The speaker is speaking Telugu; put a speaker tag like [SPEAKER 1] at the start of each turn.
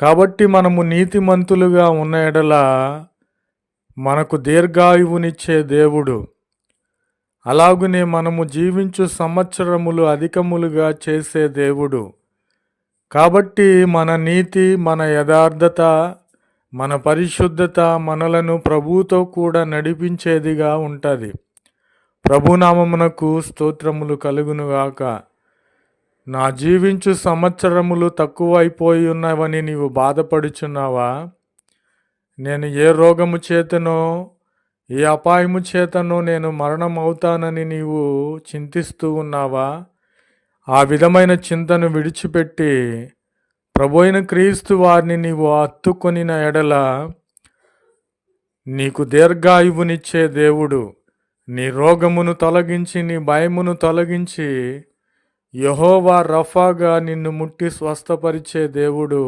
[SPEAKER 1] కాబట్టి మనము నీతిమంతులుగా ఉన్న ఎడల మనకు దీర్ఘాయువునిచ్చే దేవుడు. అలాగునే మనము జీవించు సంవత్సరములు అధికములుగా చేసే దేవుడు. కాబట్టి మన నీతి మన యథార్థత మన పరిశుద్ధత మనలను ప్రభువుతో కూడా నడిపించేదిగా ఉంటుంది. ప్రభునామమునకు స్తోత్రములు కలుగునుగాక. నా జీవించు సంవత్సరములు తక్కువైపోయి ఉన్నవని నీవు బాధపడుచున్నావా? నేను ఏ రోగము చేతనో ఏ అపాయము చేతనో నేను మరణం అవుతానని నీవు చింతిస్తూ ఉన్నావా? ఆ విధమైన చింతను విడిచిపెట్టి ప్రభు క్రీస్తు వారిని నీవు అత్తుకొనిన ఎడల నీకు దీర్ఘాయువునిచ్చే దేవుడు నీ రోగమును తొలగించి నీ భయమును తొలగించి యహోవా రఫాగా నిన్ను ముట్టి స్వస్థపరిచే దేవుడు.